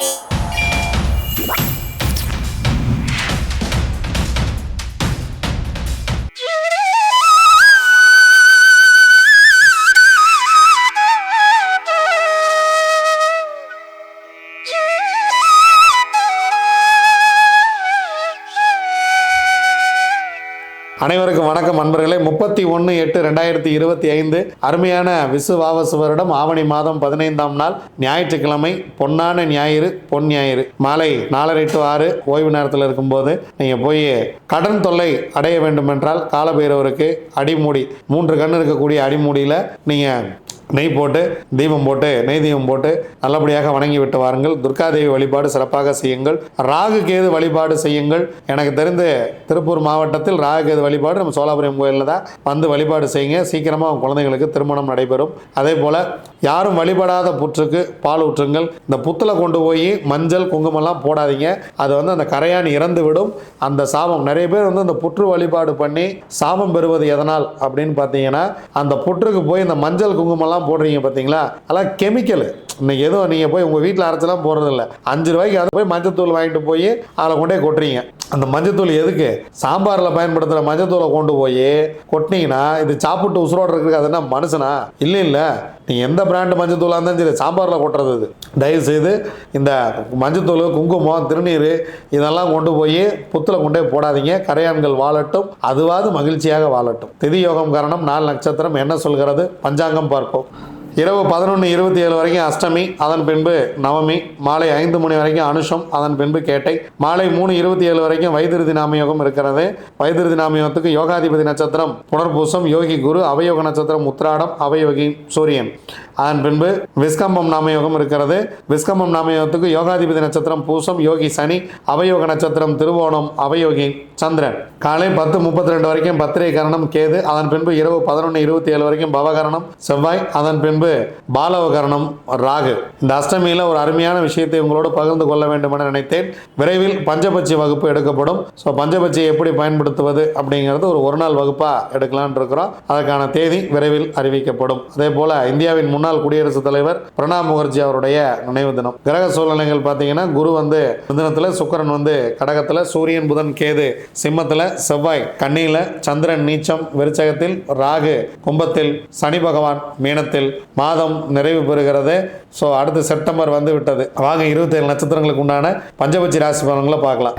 you அனைவருக்கும் வணக்கம் அன்பர்களே முப்பத்தி ஒன்று எட்டு ரெண்டாயிரத்தி இருபத்தி ஐந்து அருமையான விசுவாவசு வருடம் ஆவணி மாதம் பதினைந்தாம் நாள் ஞாயிற்றுக்கிழமை பொன்னான ஞாயிறு பொன் ஞாயிறு. மாலை நாலரை டு ஆறு ஓய்வு நேரத்தில் இருக்கும்போது நீங்கள் போய் கடன் தொல்லை அடைய வேண்டும் என்றால் காலபைரவருக்கு அடிமூடி மூன்று கண் இருக்கக்கூடிய அடிமூடியில் நீங்கள் நெய் போட்டு தீபம் போட்டு நெய் தீபம் போட்டு நல்லபடியாக வணங்கி விட்டு வாருங்கள். துர்காதேவி வழிபாடு சிறப்பாக செய்யுங்கள். ராகு கேது வழிபாடு செய்யுங்கள். எனக்கு தெரிந்து திருப்பூர் மாவட்டத்தில் ராகு கேது வழிபாடு நம்ம சோலாபுரம் கோயிலில் தான் வந்து வழிபாடு செய்யுங்க. சீக்கிரமாக உங்கள் குழந்தைங்களுக்கு திருமணம் நடைபெறும். அதே போல் யாரும் வழிபடாத புற்றுக்கு பால் ஊற்றுங்கள். இந்த புத்தில் கொண்டு போய் மஞ்சள் குங்குமம்லாம் போடாதீங்க. அது வந்து அந்த கரையான் இறந்து விடும். அந்த சாபம் நிறைய பேர் வந்து அந்த புற்று வழிபாடு பண்ணி சாபம் பெறுவது எதனால் அப்படின்னு பார்த்தீங்கன்னா அந்த புற்றுக்கு போய் இந்த மஞ்சள் குங்குமம்லாம் போடுறீங்க பார்த்தீங்களா? அதெல்லாம் கெமிக்கல் இன்னைக்கு எதுவும் நீங்கள் போய் உங்கள் வீட்டில் அரைச்செல்லாம் போடுறதில்ல. அஞ்சு ரூபாய்க்கு அதை போய் மஞ்சத்தூள் வாங்கிட்டு போய் அதில் கொண்டே கொட்டுறீங்க. அந்த மஞ்சத்தூள் எதுக்கு? சாம்பாரில் பயன்படுத்துகிற மஞ்சத்தூளை கொண்டு போய் கொட்டினீங்கன்னா இது சாப்பிட்டு உசுரோடு இருக்கிறது அது என்ன மனுஷனா? இல்லை இல்லை. நீங்கள் எந்த பிராண்டு மஞ்சத்தூளாக இருந்தாலும் சரி சாம்பாரில் கொட்டுறது இது தயவு செய்து இந்த மஞ்சத்தூள் குங்குமம் திருநீர் இதெல்லாம் கொண்டு போய் புத்தில் கொண்டே போடாதீங்க. கரையான்கள் வாழட்டும். அதுவாது மகிழ்ச்சியாக வாழட்டும். திதி யோகம் காரணம் நாலு நட்சத்திரம். என்ன சொல்கிறது? பஞ்சாங்கம் பார்ப்போம். இரவு பதினொன்று இருபத்தி ஏழு வரைக்கும் அஷ்டமி அதன் பின்பு நவமி மாலை ஐந்து மணி வரைக்கும் அனுஷம் அதன் பின்பு கேட்டை. மாலை மூணு இருபத்தி ஏழு வரைக்கும் வைத்திருதி நாமயோகம் இருக்கிறது. வைத்திருதி நாமயோகத்துக்கு யோகாதிபதி நட்சத்திரம் புனர்பூசம் யோகி குரு அவயோக நட்சத்திரம் உத்ராடம் அவயோகி சூரியன். அதன் பின்பு விஸ்கம்பம் நாமயோகம் இருக்கிறது. விஸ்கம்பம் நாமயோகத்துக்கு யோகாதிபதி நட்சத்திரம் பூசம் யோகி சனி அவயோக நட்சத்திரம் திருவோணம் அவயோகி சந்திரன். காலை பத்து முப்பத்தி ரெண்டு வரைக்கும் பத்திரை கரணம் கேது. அதன் பின்பு இரவு பதினொன்று இருபத்தி ஏழு வரைக்கும் பவகரணம் செவ்வாய். அதன் பின்பு பாலவகரணம் ராகு. இந்த அஷ்டமியில் ஒரு அருமையான விஷயத்தை உங்களோடு பகிர்ந்து கொள்ள வேண்டும் என நினைத்தேன். விரைவில் பஞ்சபட்சி வகுப்பு எடுக்கப்படும். ஸோ பஞ்சபட்சியை எப்படி பயன்படுத்துவது அப்படிங்கிறது ஒரு ஒரு நாள் வகுப்பாக எடுக்கலான் இருக்கிறோம். அதற்கான தேதி விரைவில் அறிவிக்கப்படும். அதே போல் இந்தியாவின் முன் முன்னாள் குடியரசுத் தலைவர் பிரணாப் முகர்ஜி அவருடைய நினைவு தினம். கிரக சூழ்நிலைகள் பார்த்தீங்கன்னா குரு வந்து தினத்தில் சுக்கிரன் வந்து கடகத்தில் சூரியன் புதன் கேது சிம்மத்தில் செவ்வாய் கண்ணியில் சந்திரன் நீச்சம் விருச்சகத்தில் ராகு கும்பத்தில் சனி பகவான் மீனத்தில் மாதம் நிறைவு பெறுகிறது. ஸோ அடுத்து செப்டம்பர் வந்து விட்டது. வாங்க இருபத்தேழு நட்சத்திரங்களுக்கு உண்டான பஞ்சபட்சி ராசி பலன்களை பார்க்கலாம்.